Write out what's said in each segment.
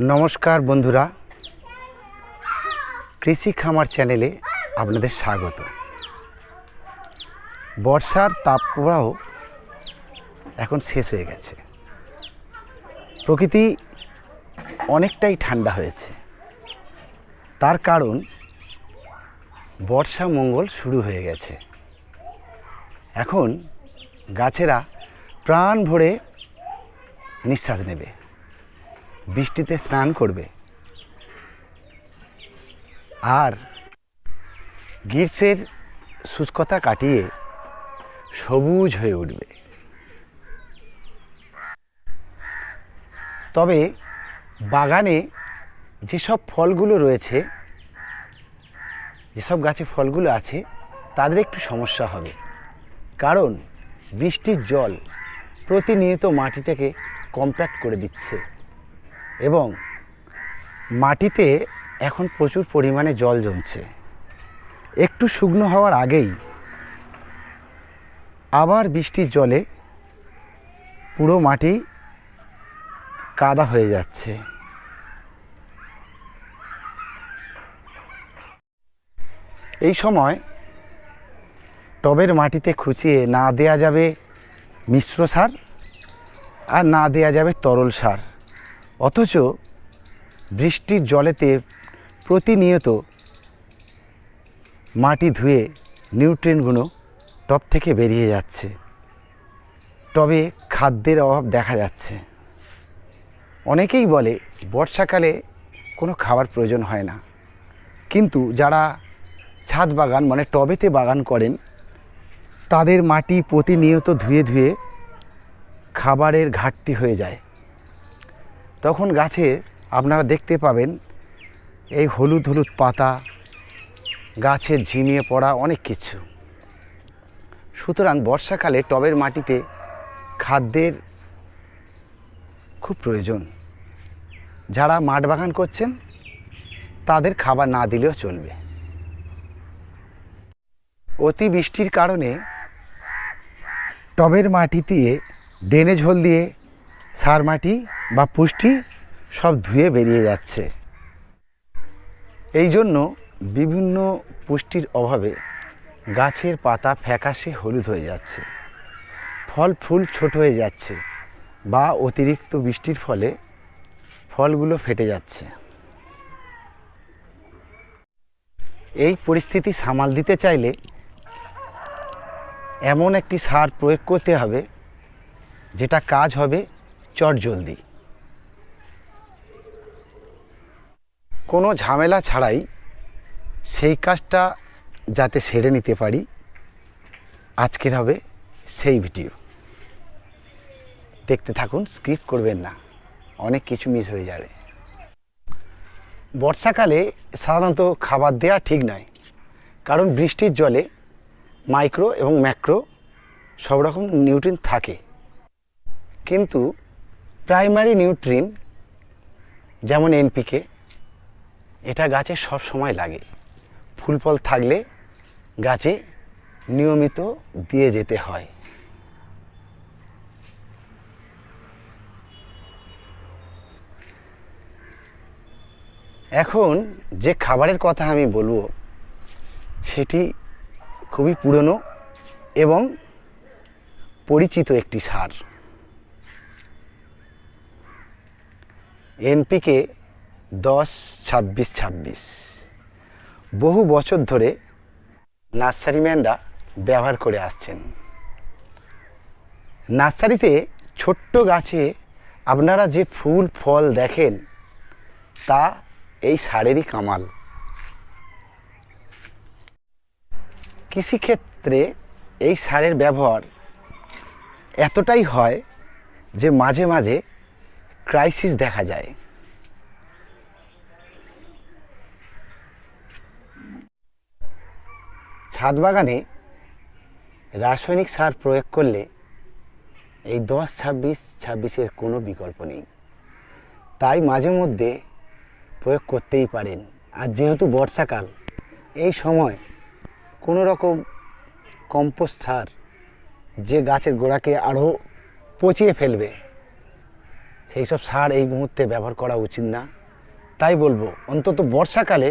নমস্কার বন্ধুরা। কৃষি খামার চ্যানেলে আপনাদের স্বাগত। বর্ষার তাপপ্রবাহ এখন শেষ হয়ে গেছে। প্রকৃতি অনেকটাই ঠান্ডা হয়েছে। তার কারণ বর্ষা মঙ্গল শুরু হয়ে গেছে। এখন গাছেরা প্রাণ ভরে নিঃশ্বাস নেবে। বৃষ্টিতে স্নান করবে। আর গ্রীষ্মের শুষ্কতা কাটিয়ে সবুজ হয়ে উঠবে। তবে বাগানে যেসব ফলগুলো রয়েছে, যেসব গাছে ফলগুলো আছে, তাদের একটু সমস্যা হবে। কারণ বৃষ্টির জল প্রতিনিয়ত মাটিটাকে কম্প্যাক্ট করে দিচ্ছে এবং মাটিতে এখন প্রচুর পরিমাণে জল জমছে। একটু শুকনো হওয়ার আগেই আবার বৃষ্টির জলে পুরো মাটি কাদা হয়ে যাচ্ছে। এই সময় টবের মাটিতে খুঁচিয়ে না দেয়া যাবে মিশ্র সার আর না দেয়া যাবে তরল সার। অথচ বৃষ্টির জলেতে প্রতিনিয়ত মাটি ধুয়ে নিউট্রিয়েন্টগুলো টব থেকে বেরিয়ে যাচ্ছে। টবে খাদ্যের অভাব দেখা যাচ্ছে। অনেকেই বলে, বর্ষাকালে কোনো খাবার প্রয়োজন হয় না। কিন্তু যারা ছাদ বাগান মানে টবেতে বাগান করেন, তাদের মাটি প্রতিনিয়ত ধুয়ে ধুয়ে খাবারের ঘাটতি হয়ে যায়। তখন গাছে আপনারা দেখতে পাবেন এই হলুদ হলুদ পাতা, গাছে ঝিমিয়ে পড়া অনেক কিছু। সুতরাং বর্ষাকালে টবের মাটিতে খাদ্যের খুব প্রয়োজন। যারা মাঠ বাগান করছেন, তাদের খাবার না দিলেও চলবে। অতি বৃষ্টির কারণে টবের মাটি দিয়ে ড্রেনেজ হোল দিয়ে সার মাটি বা পুষ্টি সব ধুয়ে বেরিয়ে যাচ্ছে। এই জন্য বিভিন্ন পুষ্টির অভাবে গাছের পাতা ফ্যাকাশে হলুদ হয়ে যাচ্ছে। ফল ফুল ছোট হয়ে যাচ্ছে বা অতিরিক্ত বৃষ্টির ফলে ফলগুলো ফেটে যাচ্ছে। এই পরিস্থিতি সামাল দিতে চাইলে এমন একটি সার প্রয়োগ করতে হবে, যেটা কাজ হবে চট কোনো ঝামেলা ছাড়াই সেই কাজটা যাতে সেরে নিতে পারি, আজকের হবে সেই ভিডিও। দেখতে থাকুন, স্কিপ করবেন না, অনেক কিছু মিস হয়ে যাবে। বর্ষাকালে সাধারণত খাবার দেওয়া ঠিক নয়, কারণ বৃষ্টির জলে মাইক্রো এবং ম্যাক্রো সব রকম নিউট্রিন থাকে। কিন্তু প্রাইমারি নিউট্রিন যেমন এনপিকে এটা গাছে সব সময় লাগে। ফুল ফল থাকলে গাছে নিয়মিত দিয়ে যেতে হয়। এখন যে খাবারের কথা আমি বলব, সেটি খুবই পুরনো এবং পরিচিত একটি সার। এনপিকে দশ, ছাব্বিশ ছাব্বিশ। বহু বছর ধরে নার্সারিম্যানরা ব্যবহার করে আসছেন। নার্সারিতে ছোট্ট গাছে আপনারা যে ফুল, ফল দেখেন, তা এই সারেরই কামাল। কৃষিক্ষেত্রে এই সারের ব্যবহার এতটাই হয় যে মাঝে মাঝে ক্রাইসিস দেখা যায়। ছাদ বাগানে রাসায়নিক সার প্রয়োগ করলে এই দশ ছাব্বিশ ছাব্বিশের কোনো বিকল্প নেই। তাই মাঝে মধ্যে প্রয়োগ করতেই পারেন। আর যেহেতু বর্ষাকাল, এই সময় কোনো রকম কম্পোস্ট সার যে গাছের গোড়াকে আরও পচিয়ে ফেলবে, সেই সব সার এই মুহূর্তে ব্যবহার করা উচিত না। তাই বলব, অন্তত বর্ষাকালে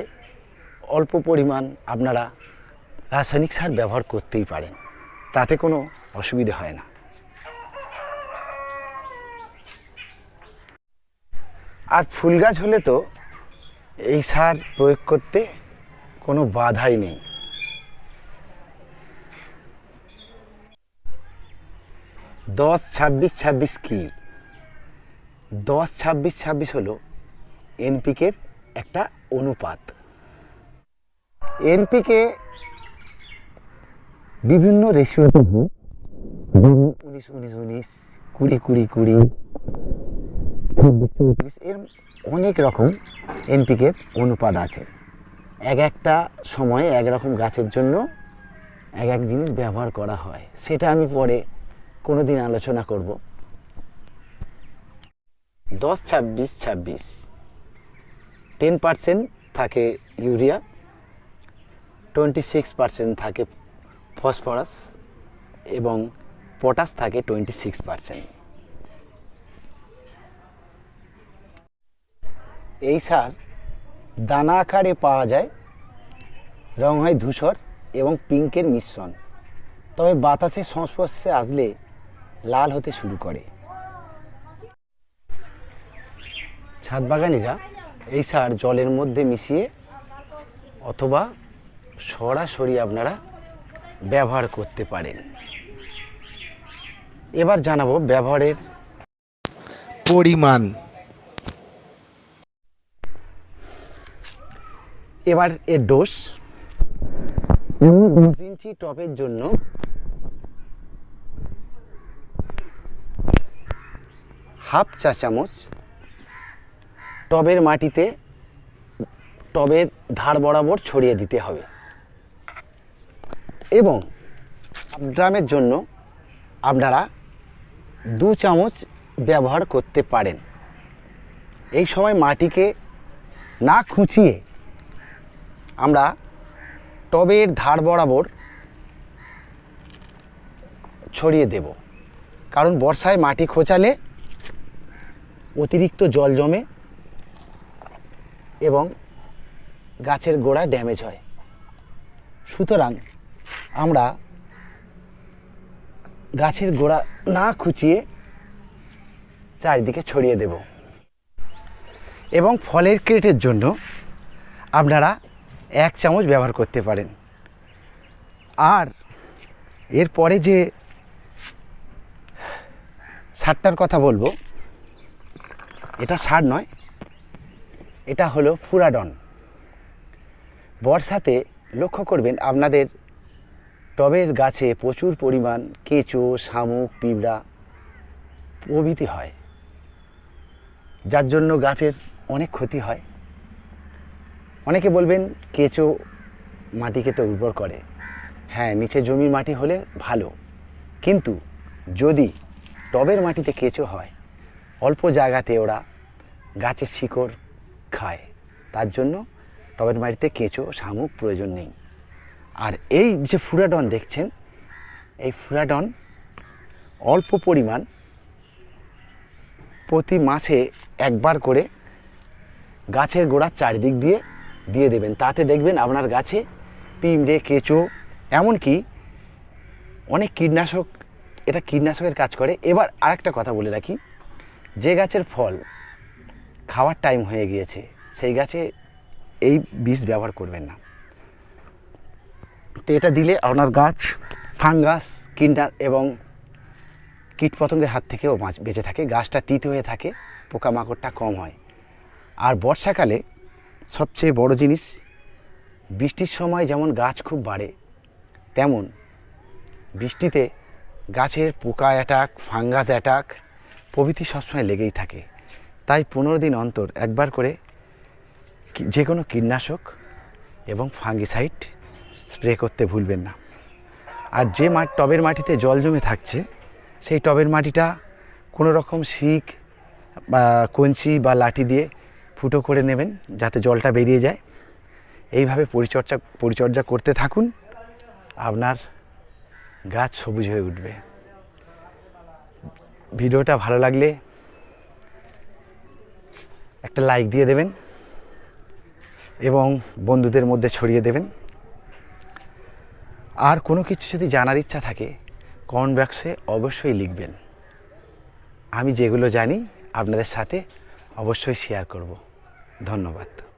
অল্প পরিমাণ আপনারা রাসায়নিক সার ব্যবহার করতেই পারেন। তাতে কোনো অসুবিধে হয় না। আর ফুল গাছ হলে তো এই সার প্রয়োগ করতে কোনো বাধাই নেই। দশ ছাব্বিশ ছাব্বিশ কি? দশ ছাব্বিশ ছাব্বিশ হলো এনপিকের একটা অনুপাত। এনপিকে বিভিন্ন রেশিওতে হয় যেমন উনিশ উনিশ উনিশ, কুড়ি কুড়ি কুড়ি চৌত্রিশ, এর অনেক রকম এনপিকের অনুপাত আছে। এক একটা সময়ে এক রকম গাছের জন্য এক এক জিনিস ব্যবহার করা হয়। সেটা আমি পরে কোনো দিন আলোচনা করব। দশ, ছাব্বিশ ছাব্বিশ, টেন পার্সেন্ট থাকে ইউরিয়া, টোয়েন্টি সিক্স পার্সেন্ট থাকে ফসফরাস এবং পটাশ থাকে টোয়েন্টি সিক্স পার্সেন্ট। এই সার দানা আকারে পাওয়া যায়, রং হয় ধূসর এবং পিঙ্কের মিশ্রণ। তবে বাতাসের সংস্পর্শে আসলে লাল হতে শুরু করে। ছাদ বাগানিরা এই সার জলের মধ্যে মিশিয়ে অথবা সরাসরি আপনারা ব্যবহার করতে পারেন। এবার জানাব ব্যবহারের পরিমাণ। এবার এর দশ ইঞ্চি টপের জন্য। হাফ চা চামচ টবের মাটিতে টবের ধার বরাবর ছড়িয়ে দিতে হবে। এবং ড্রামের জন্য আপনারা দু চামচ ব্যবহার করতে পারেন। এই সময় মাটিকে না খুঁচিয়ে আমরা টবের ধার বরাবর ছড়িয়ে দেব। কারণ বর্ষায় মাটি খোঁচালে অতিরিক্ত জল জমে এবং গাছের গোড়া ড্যামেজ হয়। সুতরাং আমরা গাছের গোড়া না খুঁচিয়ে চারিদিকে ছড়িয়ে দেব। এবং ফলের ক্রেটের জন্য আপনারা এক চামচ ব্যবহার করতে পারেন। আর এরপরে যে সারটার কথা বলব, এটা সার নয়, এটা হলো ফুরাডন। বর্ষাতে লক্ষ্য করবেন আপনাদের টবের গাছে প্রচুর পরিমাণ কেঁচো, শামুক, পিঁপড়া প্রভৃতি হয়। যার জন্য গাছের অনেক ক্ষতি হয়। অনেকে বলবেন কেঁচো মাটিকে তো উর্বর করে। হ্যাঁ নিচে জমির মাটি হলে ভালো। কিন্তু যদি টবের মাটিতে কেঁচো হয়, অল্প জায়গাতে ওরা গাছের শিকড় খায়। তার জন্য টবের মাটিতে কেঁচো, শামুক প্রয়োজন নেই। আর এই যে ফুরাডন দেখছেন, এই ফুরাডন অল্প পরিমাণ প্রতি মাসে একবার করে গাছের গোড়ার চারিদিক দিয়ে দিয়ে দেবেন। তাতে দেখবেন আপনার গাছে পিঁমড়ে কেঁচো, এমনকি অনেক কীটনাশক, এটা কীটনাশকের কাজ করে। এবার আরেকটা কথা বলে রাখি, যে গাছের ফল খাওয়ার টাইম হয়ে গিয়েছে, সেই গাছে এই বিষ ব্যবহার করবেন না। তো এটা দিলে আপনার গাছ, ফাঙ্গাস কীটনা এবং কীটপতঙ্গের হাত থেকেও বাঁচ- বেঁচে থাকে। গাছটা তিত হয়ে থাকে, পোকামাকড়টা কম হয়। আর বর্ষাকালে সবচেয়ে বড় জিনিস, বৃষ্টির সময় যেমন গাছ খুব বাড়ে, তেমন বৃষ্টিতে গাছের পোকা অ্যাটাক, ফাঙ্গাস অ্যাটাক প্রভৃতি সবসময় লেগেই থাকে। তাই পনেরো দিন অন্তর একবার করে যে কোনো কীটনাশক এবং ফাঙ্গিসাইড স্প্রে করতে ভুলবেন না। আর যে মাঠ টবের মাটিতে জল জমে থাকছে, সেই টবের মাটিটা কোনো রকম শিক বা কঞ্চি বা লাঠি দিয়ে ফুটো করে নেবেন যাতে জলটা বেরিয়ে যায়। এইভাবে পরিচর্যা পরিচর্যা করতে থাকুন, আপনার গাছ সবুজ হয়ে উঠবে। ভিডিওটা ভালো লাগলে একটা লাইক দিয়ে দেবেন এবং বন্ধুদের মধ্যে ছড়িয়ে দেবেন। আর কোনো কিছু যদি জানার ইচ্ছা থাকে কমেন্ট বক্সে অবশ্যই লিখবেন। আমি যেগুলো জানি আপনাদের সাথে অবশ্যই শেয়ার করব। ধন্যবাদ।